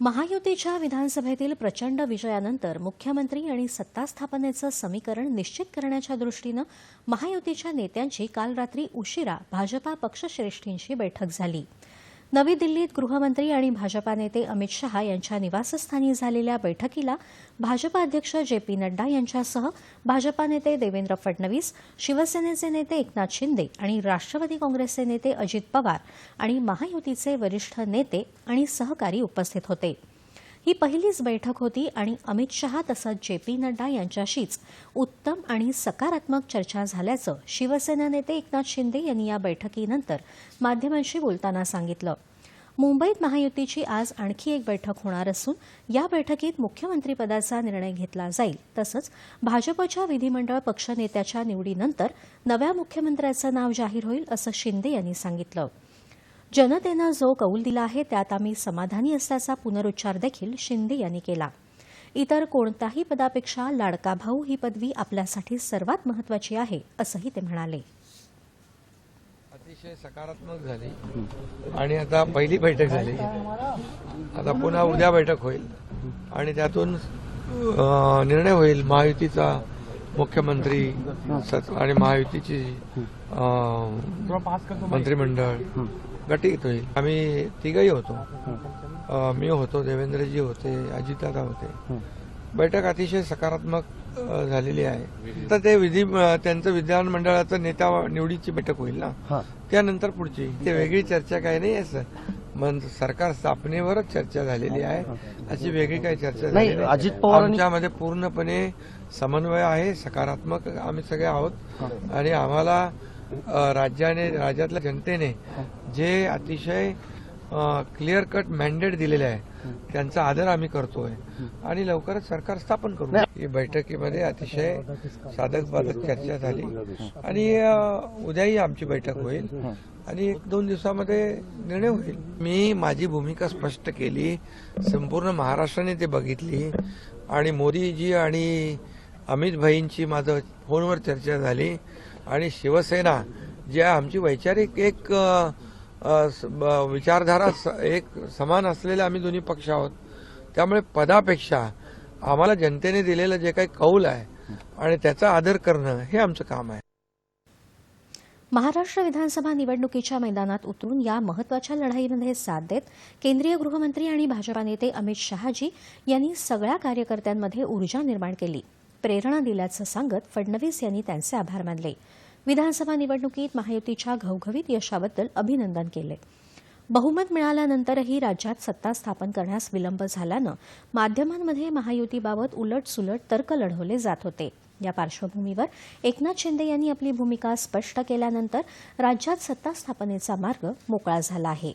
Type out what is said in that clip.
महायुतीच्या विधानसभेतील प्रचंड विजयानंतर मुख्यमंत्री आणि सत्ता स्थापनेचं समीकरण निश्चित करण्याच्या दृष्टीनं महायुतीच्या नेत्यांची काल रात्री उशिरा भाजपा पक्षश्रेष्ठींची बैठक झाली. नवी दिल्लीत गृहमंत्री आणि भाजपा नेते अमित शहा यांच्या निवासस्थानी झालेल्या बैठकीला भाजपा अध्यक्ष जे पी नड्डा यांच्यासह भाजपा नेते देवेंद्र फडणवीस शिवसेनेचे नेते एकनाथ शिंदे आणि राष्ट्रवादी काँग्रेसचे नेते अजित पवार आणि महायुतीचे वरिष्ठ नेते आणि सहकारी उपस्थित होते. ही पहिलीच बैठक होती आणि अमित शहा तसंच जे पी नड्डा यांच्याशीच उत्तम आणि सकारात्मक चर्चा झाल्याचं शिवसेना नेते एकनाथ शिंदे यांनी या बैठकीनंतर माध्यमांशी बोलताना सांगितलं. मुंबईत महायुतीची आज आणखी एक बैठक होणार असून या बैठकीत मुख्यमंत्रीपदाचा निर्णय घेतला जाईल. तसंच भाजपच्या विधिमंडळ पक्षनेत्याच्या निवडीनंतर नव्या मुख्यमंत्र्याचं नाव जाहीर होईल असं शिंदे यांनी सांगितलं. जनतेनं जो कौल दिला आहे त्यात आम्ही समाधानी असल्याचा पुनरुच्चार देखील शिंदे यांनी केला. इतर कोणत्याही पदापेक्षा लाडका भाऊ ही पदवी आपल्यासाठी सर्वात महत्वाची आहे असंही ते म्हणाले. अतिशय सकारात्मक झाली. आणि आता पहिली बैठक झाली. आता पुन्हा उद्या बैठक होईल. आणि त्यातून निर्णय होईल महायुतीचा मुख्यमंत्री आणि महायुतीची मंत्रिमंडळ. गटीत होईल आम्ही तिघही होतो. मी होतो देवेंद्रजी होते अजितदादा होते. बैठक अतिशय सकारात्मक झालेली आहे. तर ते विधी त्यांचं विधानमंडळाचं नेता निवडीची बैठक होईल ना? त्यानंतर पुढची. ते वेगळी चर्चा काही नाही आहे मन सरकार स्थापनेवरच चर्चा झालेली आहे. अशी वेगळी काही चर्चा नाही, अजित पवार आमच्यामध्ये पूर्णपणे समन्वय आहे सकारात्मक आम्ही सगळे आहोत. आणि आम्हाला राज्याने राज्यातल्या जनतेने जे अतिशय क्लिअर कट मॅन्डेट दिलेले आहे. त्यांचा आदर आम्ही करतोय. आणि लवकरच सरकार स्थापन करू. ही बैठकीमध्ये अतिशय साधक बाधक चर्चा झाली. आणि उद्याही आमची बैठक होईल. आणि एक दोन दिवसामध्ये निर्णय होईल. मी माझी भूमिका स्पष्ट केली. संपूर्ण महाराष्ट्राने ते बघितली. आणि मोदीजी आणि अमित भाईंची माझं फोनवर चर्चा झाली. आणि शिवसेना जी आमची वैचारिक एक विचारधारा एक समान असलेले आम्ही दोन्ही पक्ष आहोत. त्यामुळे पदापेक्षा आम्हाला जनतेने दिलेलं जे काही कौल आहे आणि त्याचा आदर करणं हे आमचं काम आहे. महाराष्ट्र विधानसभा निवडणुकीच्या मैदानात उतरून या महत्त्वाच्या लढाईमध्ये साथ देत केंद्रीय गृहमंत्री आणि भाजपा नेते अमित शहाजी यांनी सगळ्या कार्यकर्त्यांमध्ये ऊर्जा निर्माण केली. प्रेरणा दिल्याचं सांगत फडणवीस यांनी त्यांचे आभार मानले. विधानसभा निवडणुकीत महायुतीच्या घवघवीत यशाबद्दल अभिनंदन केले. बहुमत मिळाल्यानंतरही राज्यात सत्ता स्थापन करण्यास विलंब झाल्यानं माध्यमांमध्ये महायुतीबाबत उलटसुलट तर्क लढवले जात होते. या पार्श्वभूमीवर एकनाथ शिंदे यांनी आपली भूमिका स्पष्ट केल्यानंतर राज्यात सत्ता स्थापनेचा मार्ग मोकळा झाला आहे.